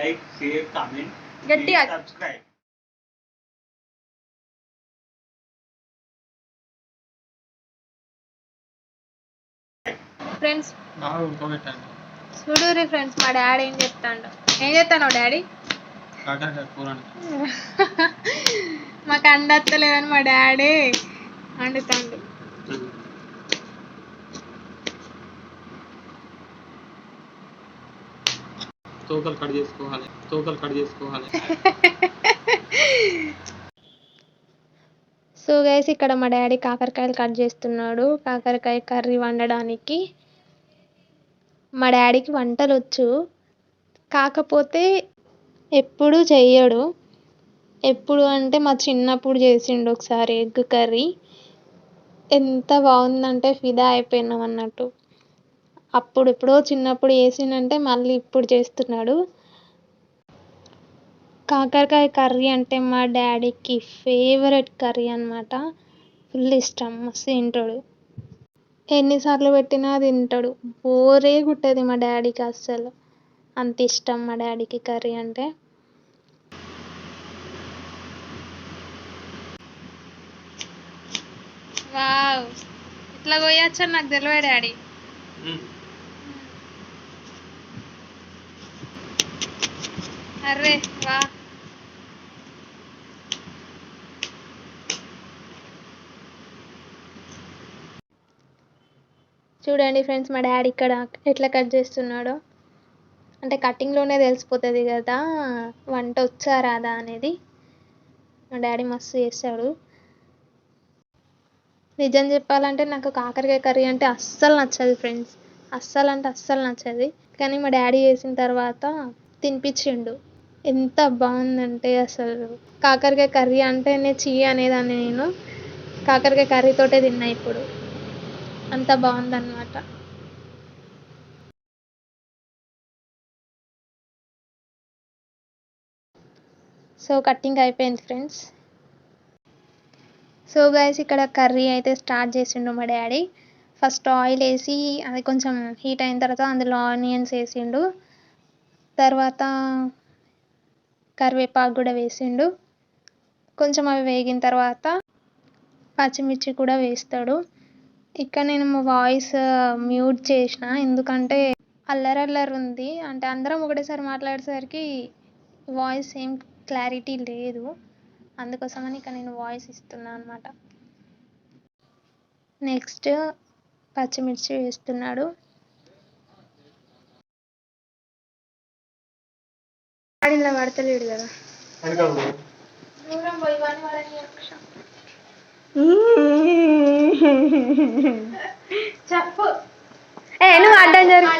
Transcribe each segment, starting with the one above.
like, share, comment, గట్టిగా subscribe. Friends బాగా ఉడకబెట్టండి చూడురి ఫ్రెండ్స్ మా డాడీ ఏం చెప్తాడు ఏం చెప్తాను డాడీ? మాకు అండత్తలేదని మా డాడీ వండుతాడు తోకలు కట్ చేసుకోవాలి. తోకలు కట్ చేసుకోవాలి. సో గైస్ ఇక్కడ మా డాడీ కాకరకాయలు కట్ చేస్తున్నాడు. కాకరకాయ కర్రీ వండడానికి. మా డాడీకి వంటలు వచ్చు కాకపోతే ఎప్పుడు చెయ్యడు. ఎప్పుడు అంటే మా చిన్నప్పుడు చేసిండు ఒకసారి ఎగ్ కర్రీ. ఎంత బాగుందంటే ఫిదా అయిపోయినాం అన్నట్టు. అప్పుడు ఎప్పుడో చిన్నప్పుడు చేసిండంటే మళ్ళీ ఇప్పుడు చేస్తున్నాడు. కాకరకాయ కర్రీ అంటే మా డాడీకి ఫేవరెట్ కర్రీ అన్నమాట. ఫుల్ ఇష్టం మస్తు తింటాడు. ఎన్నిసార్లు పెట్టినా తింటాడు. బోరే కుట్టదు మా డాడీకి అస్సలు. అంత ఇష్టం మా డాడీకి కర్రీ అంటే. వావ్! ఇట్లా పోయొచ్చని నాకు తెలియదు డాడీ. అరే వా. చూడండి ఫ్రెండ్స్ మా డాడీ ఇక్కడ ఎట్లా కట్ చేస్తున్నాడో. అంటే కటింగ్లోనే తెలిసిపోతుంది కదా వంట వచ్చా రాదా అనేది. మా డాడీ మస్తు చేస్తాడు. నిజం చెప్పాలంటే నాకు కాకరకాయ కర్రీ అంటే అస్సలు నచ్చదు ఫ్రెండ్స్. అస్సలు అంటే అస్సలు నచ్చదు. కానీ మా డాడీ చేసిన తర్వాత తినిపించిండు. ఎంత బాగుందంటే అసలు. కాకరకాయ కర్రీ అంటేనే చీ అనేదాన్ని నేను. కాకరకాయ కర్రీతోటే తిన్నా ఇప్పుడు. అంత బాగుందన్నమాట. సో కటింగ్ అయిపోయింది ఫ్రెండ్స్. సో గైస్ ఇక్కడ కర్రీ అయితే స్టార్ట్ చేసిండు మా డాడీ. ఫస్ట్ ఆయిల్ వేసి అది కొంచెం హీట్ అయిన తర్వాత అందులో ఆనియన్స్ వేసిండు. తర్వాత కరివేపాకు కూడా వేసిండు. కొంచెం అవి వేగిన తర్వాత పచ్చిమిర్చి కూడా వేస్తాడు. ఇక్కడ నేను మా వాయిస్ మ్యూట్ చేసిన. ఎందుకంటే అల్లరల్లర్ ఉంది. అంటే అందరం ఒకటేసారి మాట్లాడేసరికి వాయిస్ ఏం క్లారిటీ లేదు. అందుకోసమని ఇక నేను వాయిస్ ఇస్తున్నాను అనమాట నెక్స్ట్ పచ్చిమిర్చి వేస్తున్నాడు. ఆడిలో పడతలేడు కదా. చెప్పు. ఏ నువ్వు అడ్డం జరుగు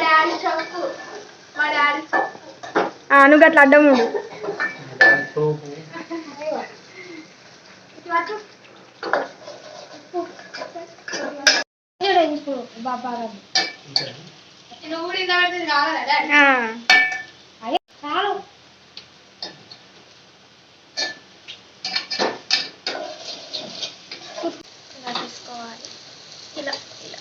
నువ్వు అట్లా అడ్డం ఉండు. సోపు నువ్వు కూడా ఆడితే కావాలా డాడీ చాలు ఇలా తీసుకోవాలి ఇలా ఇలా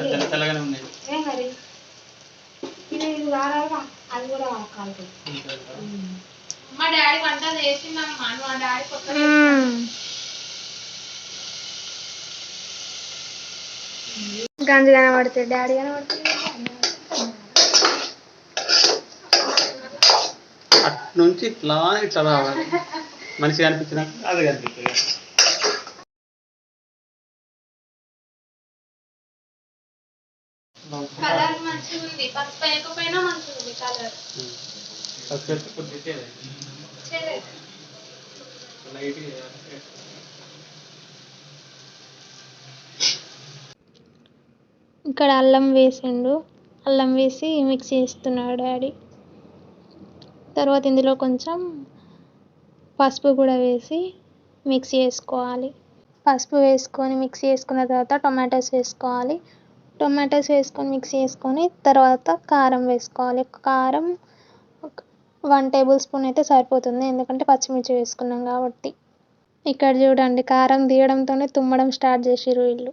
తెల్ల తెల్లగానే ఉన్నాయి మా డాడీ వంట చేసిందమ్మా. మా డాడీ కొత్త గంజి కనబడుతుంది. డాడీ కనబడుతుంది. అటు నుంచి ఇట్లా ఇట్లా రావాలి. మనిషి కనిపించినాక అది కనిపిస్తుంది మంచిగా ఉంది పసుపు వేయకపోయినా మంచిగా ఉంది కలర్ లైట్ ఇక్కడ అల్లం వేసిండు. అల్లం వేసి మిక్స్ చేస్తున్నాడు డాడీ. తర్వాత ఇందులో కొంచెం పసుపు కూడా వేసి మిక్స్ చేసుకోవాలి. పసుపు వేసుకొని మిక్స్ చేసుకున్న తర్వాత టొమాటోస్ వేసుకోవాలి. టొమాటోస్ వేసుకొని మిక్స్ చేసుకొని తర్వాత కారం వేసుకోవాలి. కారం వన్ టేబుల్ స్పూన్ అయితే సరిపోతుంది. ఎందుకంటే పచ్చిమిర్చి వేసుకున్నాం కాబట్టి. ఇక్కడ చూడండి కారం తీయడంతోనే తుమ్మడం స్టార్ట్ చేసిర్రు వీళ్ళు.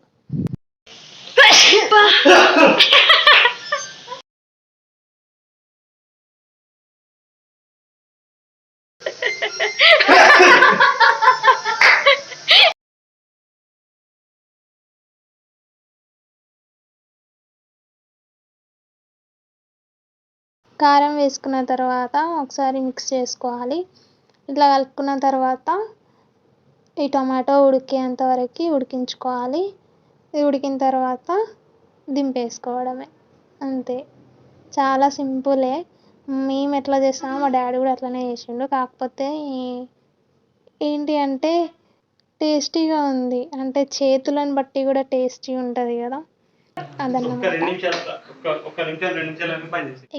కారం వేసుకున్న తర్వాత ఒకసారి మిక్స్ చేసుకోవాలి. ఇట్లా కలుపుకున్న తర్వాత ఈ టమాటో ఉడికేంత వరకు ఉడికించుకోవాలి. ఇది ఉడికిన తర్వాత దింపేసుకోవడమే. అంతే. చాలా సింపులే. మేము ఎట్లా చేస్తామో మా డాడీ కూడా అట్లనే చేసిండు. కాకపోతే ఏంటి అంటే టేస్టీగా ఉంది. అంటే చేతులను బట్టి కూడా టేస్టీ ఉంటుంది కదా.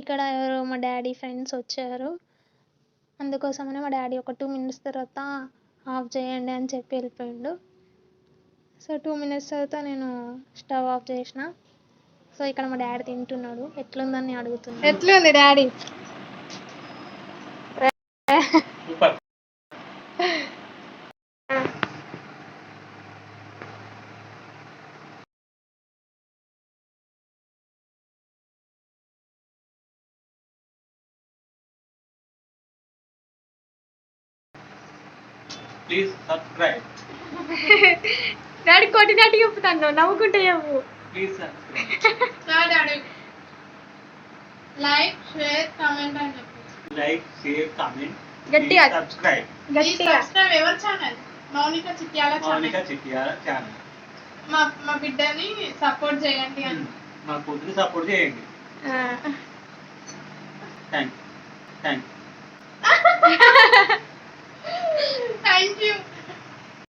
ఇక్కడ ఎవరో మా డాడీ ఫ్రెండ్స్ వచ్చారు. అందుకోసమనే మా డాడీ ఒక టూ మినిట్స్ తర్వాత ఆఫ్ చేయండి అని చెప్పి వెళ్ళిపోయిండు. సో టూ మినిట్స్ తర్వాత నేను స్టవ్ ఆఫ్ చేసిన. సో ఇక్కడ మా డాడీ తింటున్నాడు. ఎట్లుందని అడుగుతున్నాడు ఎట్లుంది డాడీ? ప్లీజ్ సబ్స్క్రైబ్ డాడీ కొట్టినట్టు చెప్తాను నవ్వుకుంటే చెప్పు. Please subscribe daddy. Like share comment అని చెప్పు. లైక్ షేర్ కామెంట్ గట్టిగా. సబ్స్క్రైబ్ గట్టిగా. సబ్స్క్రైబ్ ఎవరి channel Mounika Chityala Mounika channel Chityala channel మా మా బిడ్డని సపోర్ట్ చేయండి అని. మా కూతురు సపోర్ట్ చేయండి. Thank thank thank you